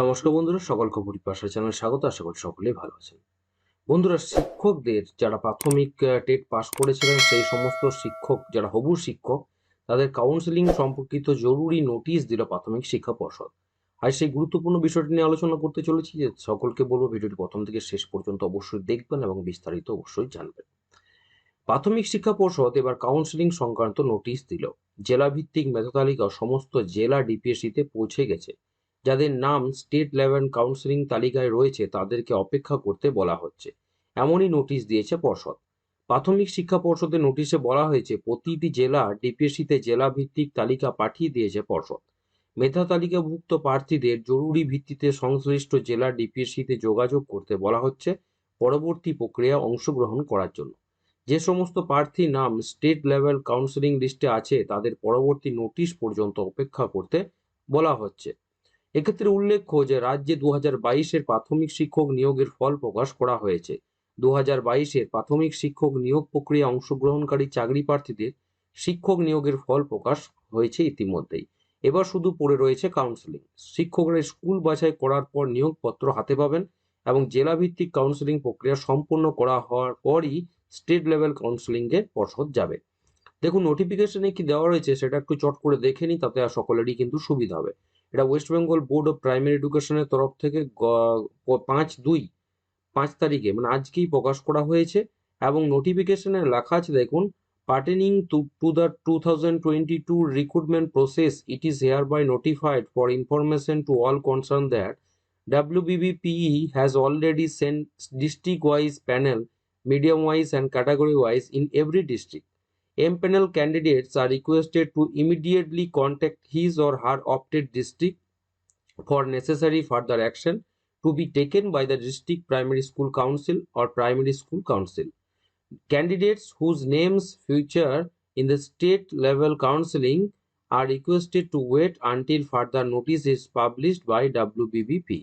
নমস্কার বন্ধুরা, সকল খবর পাশা চ্যানেল স্বাগত, আশা করি সকলেই ভালো আছেন। বন্ধুরা, শিক্ষকদের যারা প্রাথমিক টেট পাশ করেছিলেন, সেই সমস্ত শিক্ষক, যারা হবু শিক্ষক, তাদের কাউন্সেলিং সম্পর্কিত জরুরি নোটিশ দিল প্রাথমিক শিক্ষা পর্ষদ। আর সেই গুরুত্বপূর্ণ বিষয়টি নিয়ে আলোচনা করতে চলেছি, যে সকলকে বলব, ভিডিওটি প্রথম থেকে শেষ পর্যন্ত অবশ্যই দেখবেন এবং বিস্তারিত অবশ্যই জানবেন। প্রাথমিক শিক্ষা পর্ষদ এবার কাউন্সেলিং সংক্রান্ত নোটিশ দিল। জেলাভিত্তিক মেধা তালিকা সমস্ত জেলা ডিপিএসসিতে পৌঁছে গেছে। যাদের নাম স্টেট লেভেল কাউন্সিলিং তালিকায় রয়েছে, তাদেরকে অপেক্ষা করতে বলা হচ্ছে। এমনই নোটিশ দিয়েছে পর্ষদ। প্রাথমিক শিক্ষা পর্ষদের নোটিশে বলা হয়েছে, প্রতিটি জেলা ডিপিএসসিতে জেলা ভিত্তিক তালিকা পাঠিয়ে দিয়েছে পর্ষদ। মেধা তালিকাভুক্ত প্রার্থীদের জরুরি ভিত্তিতে সংশ্লিষ্ট জেলা ডিপিএসসিতে যোগাযোগ করতে বলা হচ্ছে পরবর্তী প্রক্রিয়া অংশগ্রহণ করার জন্য। যে সমস্ত প্রার্থী নাম স্টেট লেভেল কাউন্সিলিং লিস্টে আছে, তাদের পরবর্তী নোটিশ পর্যন্ত অপেক্ষা করতে বলা হচ্ছে। এক্ষেত্রে উল্লেখ্য যে রাজ্যে দু হাজার বাইশের প্রাথমিক শিক্ষক নিয়োগের ফল প্রকাশ করা হয়েছে। দু হাজার বাইশের প্রাথমিক শিক্ষক নিয়োগ প্রক্রিয়া অংশগ্রহণকারী চাকরি প্রার্থীদের শিক্ষক নিয়োগের ফল প্রকাশ হয়েছে ইতিমধ্যেই। এবার শুধু পড়ে রয়েছে কাউন্সেলিং শিক্ষকরা স্কুল বাছাই করার পর নিয়োগপত্র হাতে পাবেন এবং জেলাভিত্তিক কাউন্সেলিং প্রক্রিয়া সম্পন্ন করা হওয়ার পরই স্টেট লেভেল কাউন্সেলিংয়ে পর্ষদ যাবে। দেখুন নোটিফিকেশনে কি দেওয়া রয়েছে সেটা একটু চট করে দেখে নিই, তাতে সকলেরই কিন্তু সুবিধা হবে। এটা West Bengal board of primary এডুকেশনের তরফ থেকে পাঁচ দুই পাঁচ তারিখে মানে আজকেই প্রকাশ করা হয়েছে এবং নোটিফিকেশনে লেখা আছে দেখুন pertaining to to the two thousand twenty two recruitment process it is hereby notified for information to all concern that WBBPE has already sent district-wise panel, medium-wise and category-wise in every district. Empanel candidates are requested to immediately contact his or her opted district for necessary further action to be taken by the district primary school council or primary school council candidates whose names future in the state level counselling are requested to wait until further notice is published by W BBP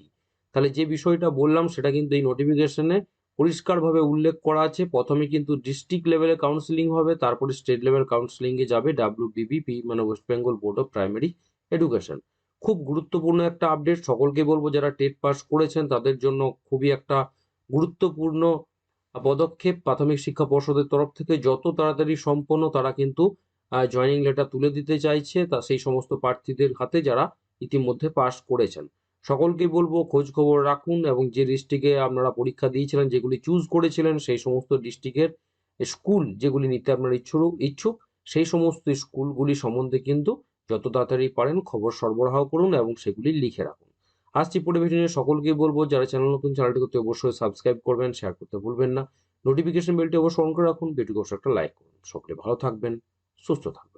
তাহলে যে বিষয়টা বললাম, সেটা কিন্তু এই নোটিফিকেশনে পরিষ্কারভাবে উল্লেখ করা আছে। প্রথমে কিন্তু ডিস্ট্রিক্ট লেভেলে কাউন্সিলিং হবে, তারপরে স্টেট লেভেল কাউন্সিলিংয়ে যাবে ডাব্লিউবিবিপি মানে West Bengal board of primary education খুব গুরুত্বপূর্ণ একটা আপডেট সকলকে বলব যারা টেট পাস করেছেন, তাদের জন্য খুবই একটা গুরুত্বপূর্ণ পদক্ষেপ। প্রাথমিক শিক্ষা পর্ষদের তরফ থেকে যত তাড়াতাড়ি সম্পন্ন তারা কিন্তু জয়নিং লেটার তুলে দিতে চাইছে। তা সেই সমস্ত প্রার্থীদের হাতে যারা ইতিমধ্যে পাস করেছেন। সকলকেই বলব খোঁজ খবর রাখুন এবং যে ডিস্ট্রিক্টে আপনারা পরীক্ষা দিয়েছিলেন, যেগুলি চুজ করেছিলেন, সেই সমস্ত ডিস্ট্রিক্টের স্কুল যেগুলি নিতে আপনারা ইচ্ছুক ইচ্ছুক, সেই সমস্ত স্কুলগুলি সম্বন্ধে কিন্তু যত তাড়াতাড়ি পারেন খবর সরবরাহ করুন এবং সেগুলি লিখে রাখুন। আসছি পরিবেশন নিয়ে সকলকেই বলব, যারা চ্যানেল নতুন চ্যানেলটি করতে অবশ্যই সাবস্ক্রাইব করবেন শেয়ার করতে ভুলবেন না। নোটিফিকেশন বেলটি অবশ্যই অন করে রাখুন ভিডিওকে অবশ্যই একটা লাইক করুন। সকলে ভালো থাকবেন, সুস্থ থাকবেন।